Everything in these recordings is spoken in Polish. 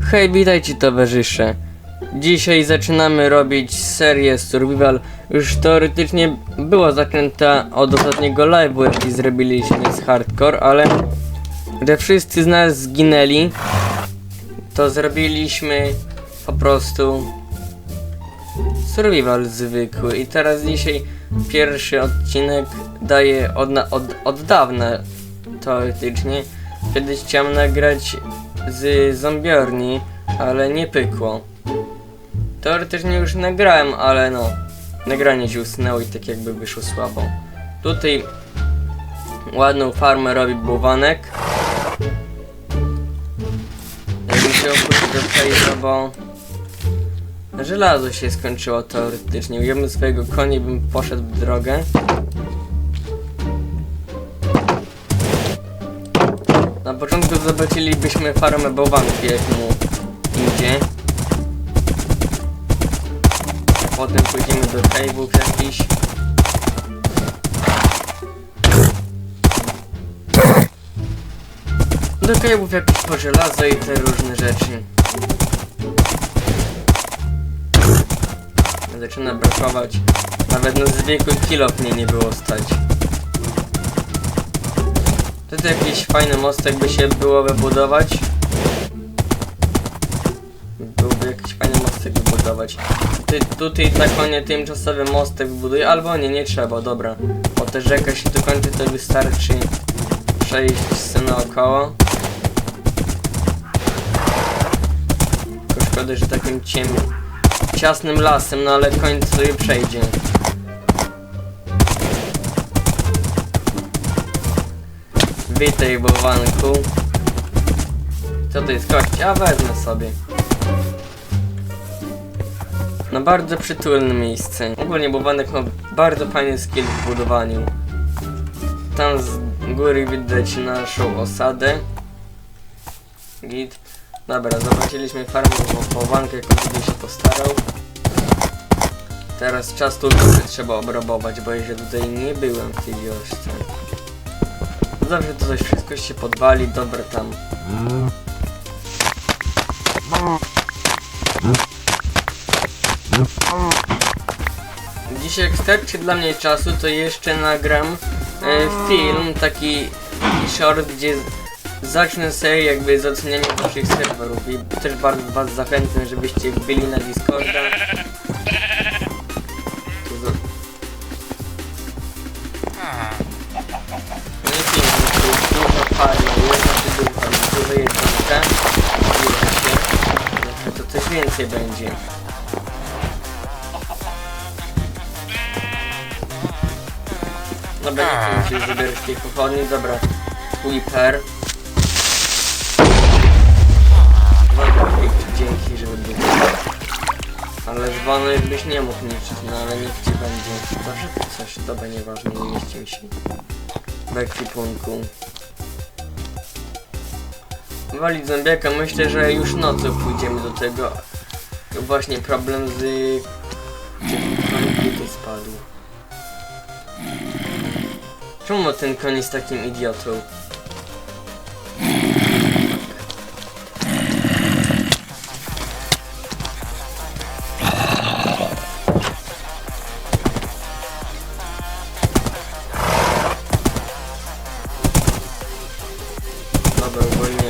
Hej, witajcie towarzysze. Dzisiaj zaczynamy robić serię Survival. Już teoretycznie była zakręta od ostatniego live'u, jaki zrobiliśmy z Hardcore, ale że wszyscy z nas zginęli, to zrobiliśmy po prostu Survival zwykły. I teraz dzisiaj pierwszy odcinek daję od, od, od dawna teoretycznie. Kiedyś chciałem nagrać z zombiorni, ale nie pykło. Teoretycznie już nagrałem, ale no, nagranie się usunęło i tak jakby wyszło słabo. Tutaj ładną farmę robi błowanek. Jakbym się opuścił do Cave'a, bo żelazo się skończyło teoretycznie. Ujemy swojego konia i bym poszedł w drogę. Na początku zobaczylibyśmy farmę bałwanki, jak mu idzie. Potem pójdziemy do cave'ów jakiś. Do cave'ów jakieś po żelazo i te różne rzeczy. Zaczyna brakować. Nawet na zwykły kilo mnie nie było stać. Tutaj jakiś fajny mostek by się było wybudować. Byłby jakiś fajny mostek wybudować. Tutaj, tutaj na konie tymczasowy mostek wybuduję, albo nie, nie trzeba, dobra. Bo ta rzeka się tu kończy, to wystarczy przejść naokoło. Tylko szkoda, że takim ciemnym, ciasnym lasem, no ale końcu sobie przejdzie. Witaj, bałwanku. Co to jest kość? A wezmę sobie. No bardzo przytulne miejsce. Ogólnie bałwanek ma bardzo fajny skill w budowaniu. Tam z góry widać naszą osadę. Git. Dobra, zobaczyliśmy farmę on tutaj się postarał. Teraz czas tu trzeba obrabować, bo jeszcze tutaj nie byłem w tej wiosce. Zawsze to coś wszystko się podwali, dobra tam. Dzisiaj jak starczy dla mnie czasu, to jeszcze nagram e, film, taki short, gdzie zacznę serię jakby z oceniania naszych serwerów i też bardzo was zachęcam, żebyście byli na Discorda. Więcej będzie. Dobra, nie chcę się zabierać tej pochodni, dobra, Whip, dzięki, żeby był. Ale dzwony byś nie mógł niszczyć, no ale niech ci będzie. Zawsze coś, dobra, nieważne, nie mieści mi się. W ekwipunku. Walić zombiaka, myślę, że już nocą pójdziemy do tego. Właśnie problem z... Tutaj spadł. Czemu ten koń jest takim idiotą? Dobra, uwolniłem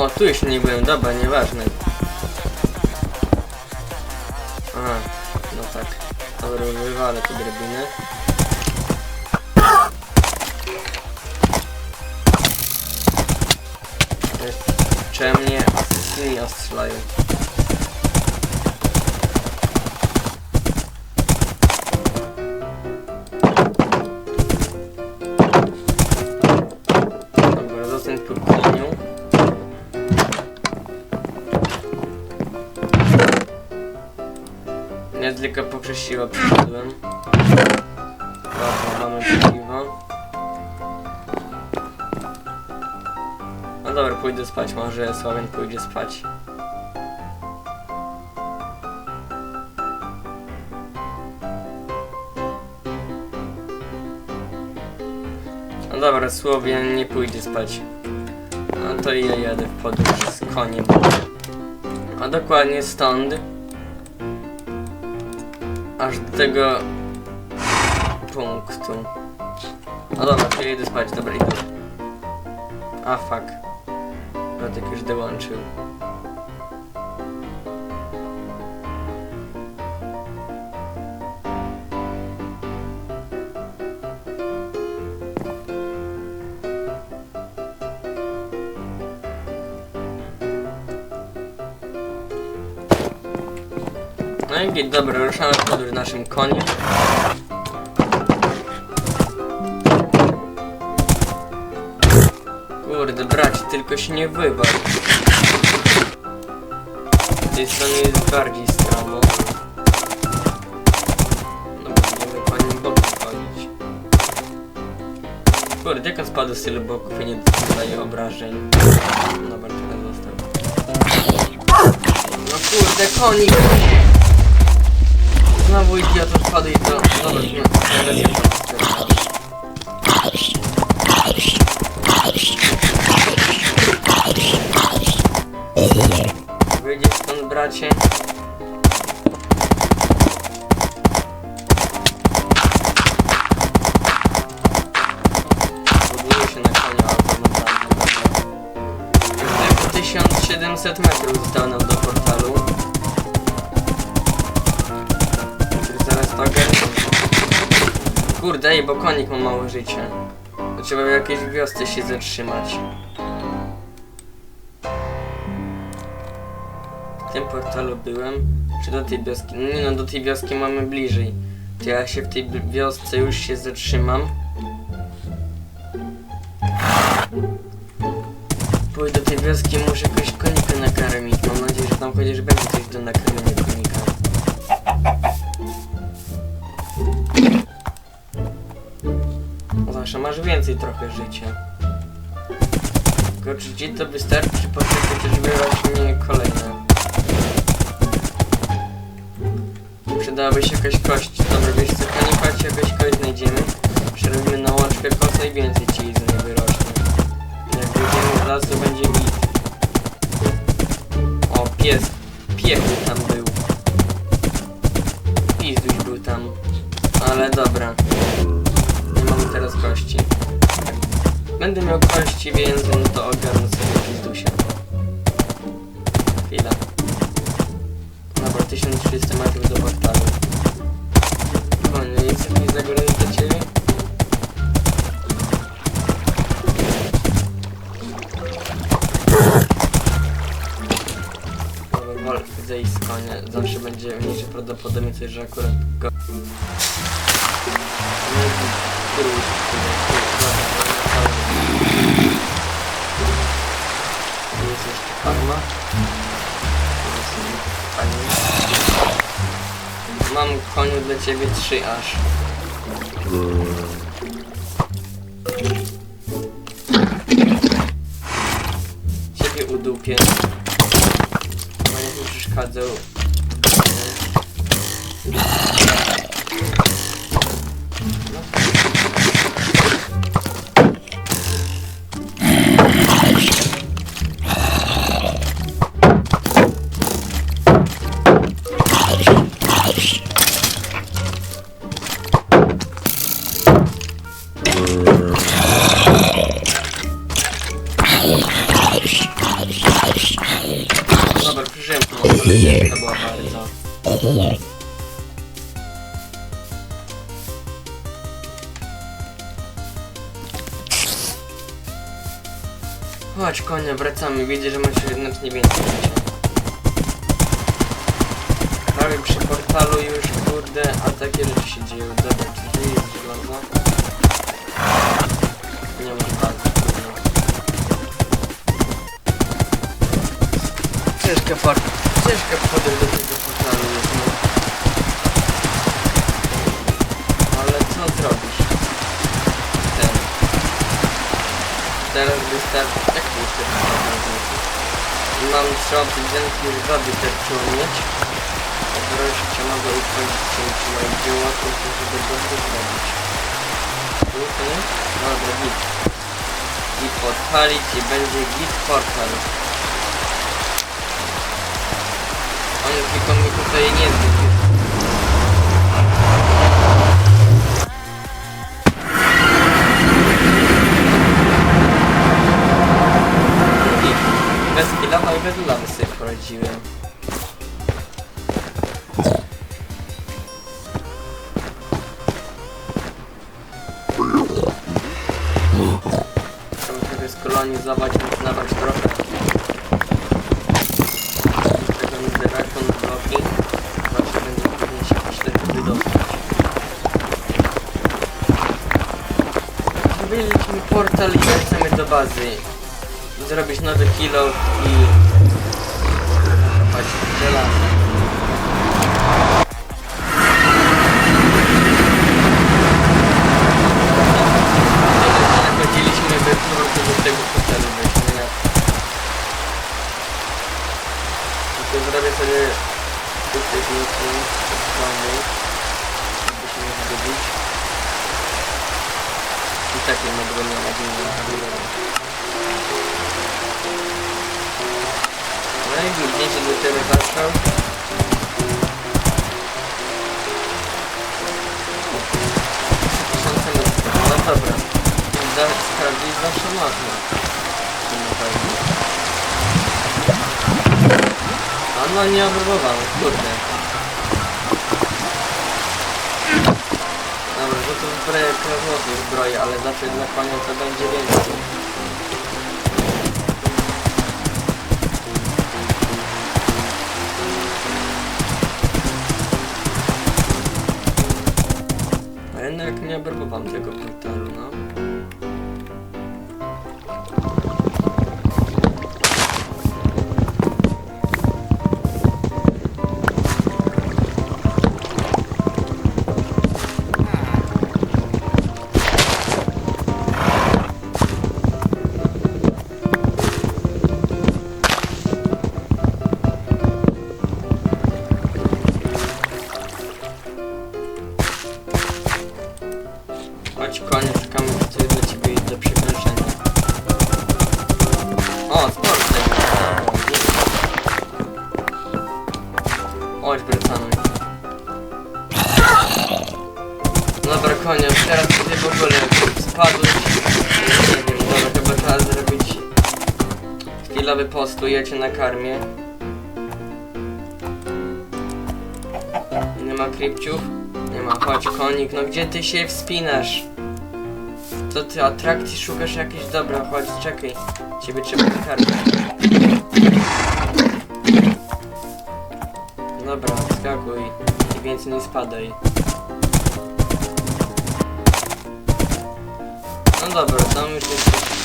O, tu jeszcze nie byłem, dobra, nieważne. Aha, no tak. Dobra, wywalę tu drabinę. Jeszcze mnie asesyni ostrzelają. Siłę przyszedłem. Dobra, mamy paliwo. No dobra, pójdę spać, może Sławien pójdzie spać. No dobra, Słowian nie pójdzie spać. No to ja jadę w podróż z koniem. A dokładnie stąd. Aż do tego punktu. No dobra, to ja idę spać, dobra idę. A fuck. Radek już dołączył. Git, dobra, ruszamy w podróż naszym koniem. Kurde, bracie, tylko się nie wywal. Z tej strony jest bardziej stromo. No będziemy po nim boku chodzić. Kurde, jak on spadł z tylu boków i nie dostaje obrażeń. Dobra, teraz został. No kurde, konik! Znowu idiota wpadł i to... No, to spierdolę. Wyjdziesz stąd, bracie? Buduję się na konia, albo na zamku. Już tylko 1700 metrów zostało nam do portalu. Kurde, bo konik ma mało życia. To trzeba w jakiejś wiosce się zatrzymać. W tym portalu byłem, czy do tej wioski? No nie no, do tej wioski mamy bliżej. To ja się w tej wiosce już się zatrzymam. Pójdę do tej wioski, muszę jakoś konika nakarmić. Masz więcej trochę życia. Tylko czy ci to wystarczy, potrzeby też wyrośnie kolejne. Przydałaby się jakaś kość. Dobra, wiesz co, konik, jakaś kość znajdziemy. Przerobimy na łączkę kosa i więcej miał kości, więc no to ogarnę sobie pizdusia. Chwila. Dobra, 1300 metrów do portalu. O, nie jest jakiś zagrożenie dla ciebie? Wolę zejść z konia. Zawsze będzie mniejsze prawdopodobieństwo, że akurat go... Nie wiem, który już tutaj, jest jeszcze. Mam koniu dla ciebie trzy aż. Ciebie udupię. Będę mi przeszkadzał. Chodź konia, wracamy. Widzę, że masz znacznie więcej życia. Prawie przy portalu już, kurde, a takie rzeczy się dzieją. Dobra, czy tu jest żelazo? Nie ma żelaza, trudno. Ciężka part, ciężka podejść do Trzy obsydianki, już dwa wystarczyło mieć. Wreszcie mogę ukończyć się moje dzieła, tylko żeby dobrze zrobić. tu, to nie? Dobra, git. I podpalić i będzie git portal. On tylko mi tutaj nie zbyt. Bez lawy sobie poradziłem. Trzeba trochę skolonizować, nabrać trochę. Z będzie się portal i wracamy do bazy. Zrobić nowy kilo i... no nie obrobowałem, kurde. Dobra, to tu zbroję krasnodów zbroję, ale zawsze dla konia to będzie więcej. Koniec, teraz tutaj w ogóle spadłeś. Nie wiem, dobra, chyba trzeba zrobić chwilowy postój, ja cię nakarmię. Nie ma krypciów? Nie ma, chodź konik, no gdzie ty się wspinasz? Co ty atrakcji szukasz jakieś? Dobra, chodź, czekaj. Ciebie trzeba nakarmić. Dobra, skakuj i więcej nie spadaj. No dobra, tam już jest...